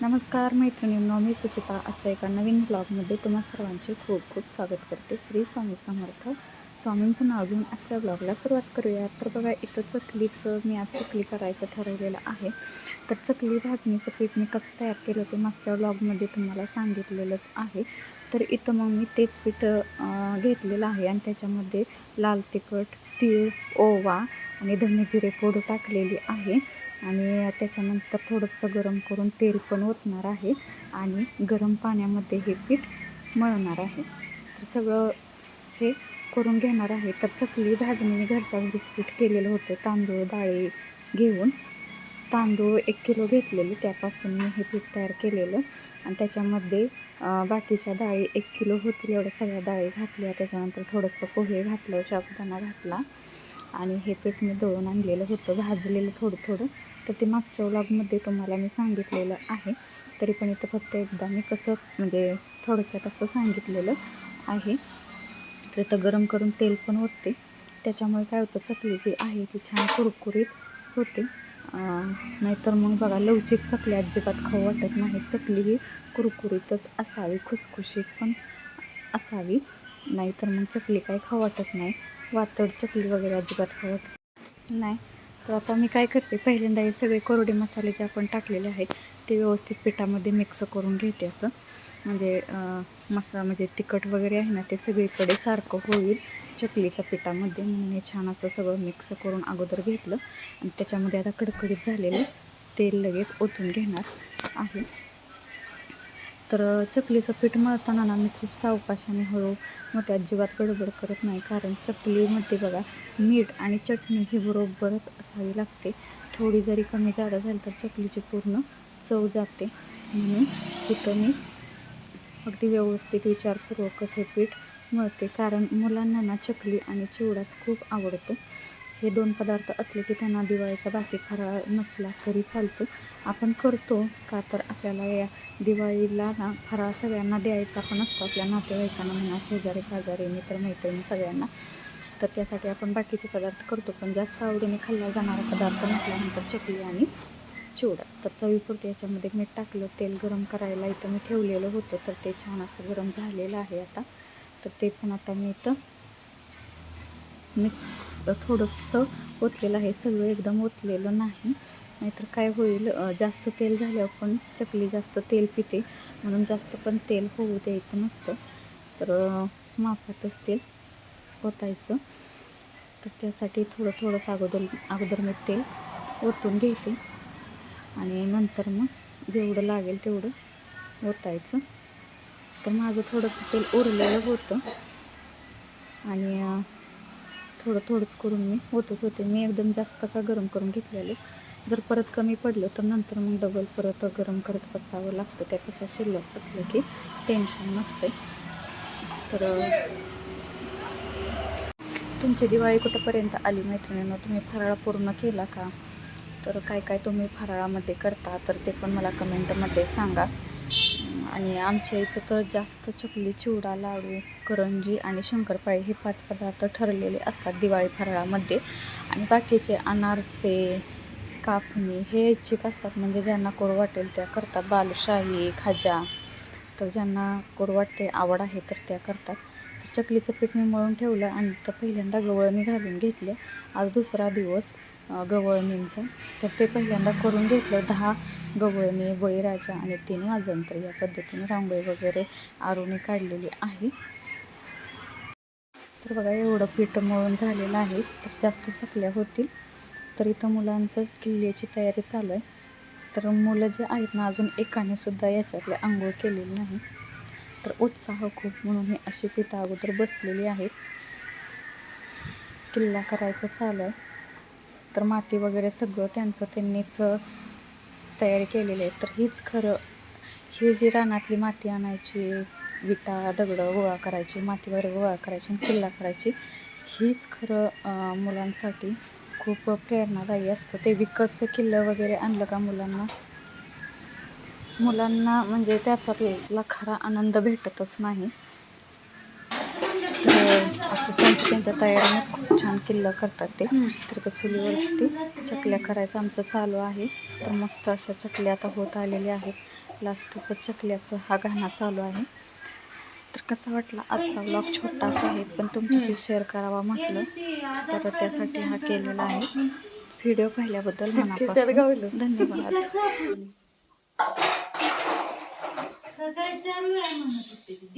नमस्कार मैत्रिणींनो मी सुचिता. आजच्या एका नवीन ब्लॉगमध्ये तुम्हा सर्वांचे खूप खूप स्वागत करते. श्री स्वामी समर्थ. स्वामींचं नाव घेऊन आजच्या ब्लॉगला सुरुवात करूया. तर बघा इथं चकलीचं मी आज चकली करायचं ठरवलेलं आहे. तर चकली भाजणीचं पीठ मी कसं तयार केलं ते मागच्या ब्लॉगमध्ये तुम्हाला सांगितलेलंच आहे. तर इथं मग मी तेच पीठ घेतलेलं आहे आणि त्याच्यामध्ये लाल तिखट तीळ ओवा आणि धने जिरे पूड टाकलेली आहे. आणि त्याच्यानंतर थोडंसं गरम करून तेल पण ओतणार आहे आणि गरम पाण्यामध्ये हे पीठ मळणार आहे. तर सगळं हे करून घेणार आहे. तर चकली भाजणी मी घरच्या घरीच पीठ केलेलं होतं. तांदूळ डाळी घेऊन तांदूळ एक किलो घेतलेले. त्यापासून मी हे पीठ तयार केलेलं. आणि त्याच्यामध्ये बाकीच्या डाळी एक किलो होतील एवढ्या सगळ्या डाळी घातल्या. त्याच्यानंतर थोडंसं पोहे घातलं शाबुदाणा घातला. आणि हे पीठ मी दळून आणलेलं होतं. भाजलेलं थोडं थोडं तर ते मागच्या व्लॉगमध्ये तुम्हाला मी सांगितलेलं आहे. तरी पण इथं फक्त एकदा मी कसं म्हणजे थोडक्यात असं सांगितलेलं आहे. तर इथं गरम करून तेल पण ओतते. त्याच्यामुळे काय होतं चकली जी आहे ती छान कुरकुरीत होते. नाहीतर मग बघा लवचिक चकली अजिबात खाऊ वाटत नाही. चकली ही कुरकुरीतच असावी खुसखुशीत पण असावी. नाहीतर मग चकली काय खाऊ वाटत नाही. वातड चकली वगैरे अजिबात खाऊ वाटत नाही. तर आता मी काय करते पहिल्यांदा हे सगळे कोरडे मसाले जे आपण टाकलेले आहेत ते व्यवस्थित पिठामध्ये मिक्स करून घेते असं. म्हणजे मसा म्हणजे तिखट वगैरे आहे ना ते सगळीकडे सारखं होईल चकलीच्या पिठामध्ये. म्हणून हे छान असं सगळं मिक्स करून अगोदर घेतलं. आणि त्याच्यामध्ये आता कडकडीत झालेलं तेल लगेच ओतून घेणार आहे. तर चकलीचं पीठ मळताना ना मी खूप सावकाशाने हळू मग त्या अजिबात गडबड करत नाही. कारण चकलीमध्ये बघा मीठ आणि चटणी ही बरोबरच असावी लागते. थोडी जरी कमी जादा झाली तर चकलीची पूर्ण चव जाते. म्हणून तिथं मी अगदी व्यवस्थित विचारपूर्वक असे पीठ मळते. कारण मुलांना ना चकली आणि चिवडाच खूप आवडतो. हे दोन पदार्थ असले की त्यांना दिवाळीचा बाकी फराळ नसला तरी चालतो. आपण करतो का तर आपल्याला या दिवाळीला ना फराळ सगळ्यांना द्यायचा पण असतो. आपल्या नातेवाईकांना म्हणा शेजारी पाजारी मित्रमैत्रिणी सगळ्यांना. तर त्यासाठी आपण बाकीचे पदार्थ करतो. पण जास्त आवडीने खाल्ला जाणारा पदार्थ म्हटल्यानंतर चकली आणि चिवडाच तर चवीपुरते याच्यामध्ये मीठ टाकलं तेल गरम करायला इथं मी ठेवलेलं होतं. तर ते छान असं गरम झालेलं आहे आता. तर ते पण आता मी इथं मिक्स थोडंसं ओतलेलं आहे. सगळं एकदम ओतलेलं नाही. नाहीतर काय होईल जास्त तेल झाल्यावर पण चकली जास्त तेल पिते. म्हणून जास्त पण तेल होऊ द्यायचं नसतं. तर माफातच मापातच तेल ओतायचं. तर त्यासाठी थोडं थोडंसं अगोदर अगोदर मी तेल ओतून घेते. आणि नंतर मग जेवढं लागेल तेवढं ओतायचं. तर माझं थोडंसं तेल उरलेलं होतं. आणि थोडं थोडंच करून मी ओतत होते. मी एकदम जास्त का गरम करून घेतलेले. जर परत कमी पडलं तर नंतर मग डबल परत गरम करत बसावं लागतं. त्यापेक्षा शिल्लक असलं की टेन्शन नसते तर तुमची दिवाळी कुठंपर्यंत आली मैत्रिणीनं? तुम्ही फराळ पूर्ण केला का? तर काय काय तुम्ही फराळामध्ये करता? तर ते पण मला कमेंटमध्ये सांगा. आणि आमच्या इथं तर जास्त चकली चिवडा लाडू करंजी आणि शंकरपाळी हे पाच पदार्थ ठरलेले असतात दिवाळी फराळामध्ये. आणि बाकीचे अनारसे कापणी हे इच्छिक असतात. म्हणजे ज्यांना कोड वाटेल त्या करतात. बालुशाही खाजा. तर ज्यांना कोड वाटते आवड आहे तर त्या करतात. तर चकलीचं पीठ मी मळून ठेवलं आणि तर पहिल्यांदा गवळणी घालून घेतलं. आज दुसरा दिवस गवळणींचं तर ते पहिल्यांदा करून घेतलं. दहा गवळणी बळीराजा आणि तीन वाजंत्र या पद्धतीने रांगोळी वगैरे आरुणी काढलेली आहे. तर बघा एवढं पीठ मळून झालेलं आहे. तर जास्त चकल्या होतील. तर इथं मुलांचं किल्ल्याची तयारी चालू आहे. तर मुलं जे आहेत ना अजून एकाने सुद्धा याच्यातले आंघोळ केलेली नाही. तर उत्साह खूप म्हणून हे अशीच इथं अगोदर बसलेली आहेत किल्ला करायचा चालू आहे. तर माती वगैरे सगळं त्यांचं त्यांनीच तयार केलेली आहे. तर हीच खरं ही जी रानातली माती आणायची विटा दगडं गोळा करायची माती वगैरे गोळा करायची आणि किल्ला करायची हीच खरं मुलांसाठी खूप प्रेरणादायी असतं. ते विकतचं किल्लं वगैरे आणलं का मुलांना? मुलांना म्हणजे त्याचा खरा आनंद भेटतच नाही. असं त्यांच्या त्यांच्या तयारीनेच खूप छान किल्ला करतात ते. तर त्या चुलीवरती चकल्या करायचं आमचं चालू आहे. तर मस्त अशा चकल्या आता होत आलेल्या आहेत. लास्टचं चकल्याचं हा गाणं चालू आहे. तर कसा वाटला आजचा ब्लॉग छोटासा आहे पण तुमच्याशी शेअर करावा म्हटलं. तर त्यासाठी हा केलेला आहे. व्हिडिओ पाहिल्याबद्दल मनापासून धन्यवाद.